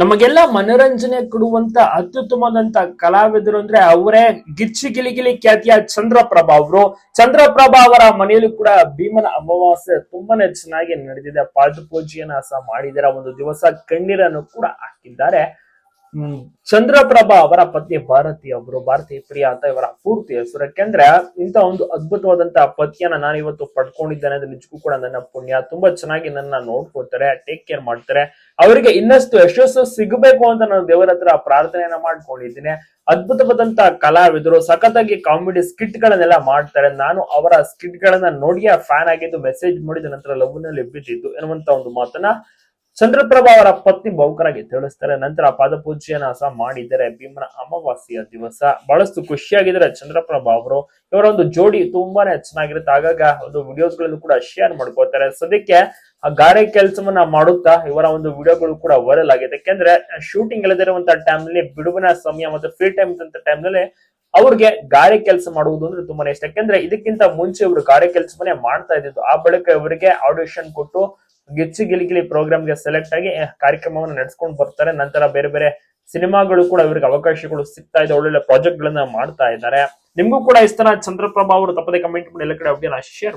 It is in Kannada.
ನಮಗೆಲ್ಲ ಮನೋರಂಜನೆ ಕೊಡುವಂತ ಅತ್ಯುತ್ತಮವಾದಂತ ಕಲಾವಿದರು ಅಂದ್ರೆ ಅವರೇ. ಗಿಚ್ಚಿ ಗಿಲಿಗಿಲಿ ಖ್ಯಾತಿಯ ಚಂದ್ರಪ್ರಭಾ ಅವರು. ಚಂದ್ರಪ್ರಭಾ ಅವರ ಮನೆಯಲ್ಲೂ ಕೂಡ ಭೀಮನ ಅಮಾವಾಸ್ಯೆ ತುಂಬಾನೇ ಚೆನ್ನಾಗಿ ನಡೆದಿದೆ. ಪಾದ ಪೂಜೆಯನ್ನ ಸಹ ಮಾಡಿದ್ದಾರೆ ಒಂದು ದಿವಸ ಕಣ್ಣೀರನ್ನು ಕೂಡ ಹಾಕಿದ್ದಾರೆ. ಚಂದ್ರಪ್ರಭಾ ಅವರ ಪತ್ನಿ ಭಾರತಿ ಅವರು ಭಾರತಿ ಪ್ರಿಯ ಅಂತ ಇವರ ಪೂರ್ತಿ ಹೆಸರು. ಯಾಕೆಂದ್ರೆ ಇಂತ ಒಂದು ಅದ್ಭುತವಾದಂತ ಪತಿಯನ್ನ ನಾನು ಇವತ್ತು ಪಡ್ಕೊಂಡಿದ್ದೇನೆ, ಅದು ನಿಜಕ್ಕೂ ಕೂಡ ನನ್ನ ಪುಣ್ಯ. ತುಂಬಾ ಚೆನ್ನಾಗಿ ನನ್ನ ನೋಡ್ಕೊಳ್ತಾರೆ ಟೇಕ್ ಕೇರ್ ಮಾಡ್ತಾರೆ. ಅವರಿಗೆ ಇನ್ನಷ್ಟು ಯಶಸ್ಸು ಸಿಗಬೇಕು ಅಂತ ನಾನು ದೇವರ ಹತ್ರ ಪ್ರಾರ್ಥನೆಯನ್ನ ಮಾಡ್ಕೊಂಡಿದ್ದೀನಿ. ಅದ್ಭುತವಾದಂತ ಕಲಾವಿದರು, ಸಖತ್ತಾಗಿ ಕಾಮಿಡಿ ಸ್ಕಿಟ್ ಗಳನ್ನೆಲ್ಲ ಮಾಡ್ತಾರೆ. ನಾನು ಅವರ ಸ್ಕಿಟ್ ಗಳನ್ನ ನೋಡಿಯೇ ಫ್ಯಾನ್ ಆಗಿದ್ದು ಮೆಸೇಜ್ ಮಾಡಿದ ನಂತರ ಲವ್ನಲ್ಲಿ ಬಿದ್ದಿದ್ದು ಎನ್ನುವಂತ ಒಂದು ಮಾತನ್ನ ಚಂದ್ರಪ್ರಭಾ ಅವರ ಪತ್ನಿ ಬಹುಕರಾಗಿ ತಿಳಿಸ್ತಾರೆ ನಂತರ ಪಾದಪೂಜೆಯನ್ನ ಸಹ ಮಾಡಿದ್ದಾರೆ ಭೀಮನ ಅಮಾವಾಸ್ಯೆಯ ದಿವಸ. ಬಹಳಷ್ಟು ಖುಷಿಯಾಗಿದ್ದಾರೆ ಚಂದ್ರಪ್ರಭಾ ಅವರು ಇವರ ಒಂದು ಜೋಡಿ ತುಂಬಾನೇ ಚೆನ್ನಾಗಿರುತ್ತೆ. ಆಗಾಗ ಒಂದು ವಿಡಿಯೋಸ್ಗಳನ್ನು ಕೂಡ ಶೇರ್ ಮಾಡ್ಕೋತಾರೆ ಸದ್ಯಕ್ಕೆ ಆ ಗಾರೆ ಕೆಲಸವನ್ನ ಮಾಡುತ್ತಾ ಇವರ ಒಂದು ವಿಡಿಯೋಗಳು ಕೂಡ ವೈರಲ್ ಆಗಿದೆ. ಯಾಕೆಂದ್ರೆ ಶೂಟಿಂಗ್ ಇಲ್ಲದಿರುವಂತ ಟೈಮ್ನಲ್ಲಿ ಬಿಡುವಿನ ಸಮಯ ಮತ್ತು ಫ್ರೀ ಟೈಮ್ ಅಂತ ಟೈಮ್ನಲ್ಲಿ ಅವ್ರಿಗೆ ಗಾರೆ ಕೆಲಸ ಮಾಡುವುದು ಅಂದ್ರೆ ತುಂಬಾನೇ ಇಷ್ಟ. ಯಾಕೆಂದ್ರೆ ಇದಕ್ಕಿಂತ ಮುಂಚೆ ಇವರು ಗಾರೆ ಕೆಲಸವನ್ನೇ ಮಾಡ್ತಾ ಇದ್ದಿದ್ದು. ಆ ಬಳಿಕ ಇವರಿಗೆ ಆಡಿಷನ್ ಕೊಟ್ಟು ಗಿಚ್ಚಿ ಗಿಲಿಗಿಲಿ ಪ್ರೋಗ್ರಾಮ್ಗೆ ಸೆಲೆಕ್ಟ್ ಆಗಿ ಕಾರ್ಯಕ್ರಮವನ್ನು ನಡೆಸ್ಕೊಂಡು ಬರ್ತಾರೆ. ನಂತರ ಬೇರೆ ಬೇರೆ ಸಿನಿಮಾಗಳು ಕೂಡ ಇವ್ರಿಗೆ ಅವಕಾಶಗಳು ಸಿಗ್ತಾ ಇದೆ. ಒಳ್ಳೊಳ್ಳೆ ಪ್ರಾಜೆಕ್ಟ್ ಗಳನ್ನ ಮಾಡ್ತಾ ಇದ್ದಾರೆ. ನಿಮ್ಗೂ ಕೂಡ ಇಷ್ಟ ಚಂದ್ರಪ್ರಭಾ ಅವರು ತಪ್ಪದೆ ಕಮೆಂಟ್ ಮಾಡಿ ಎಲ್ಲ ಕಡೆ ಶೇರ್ ಮಾಡಿ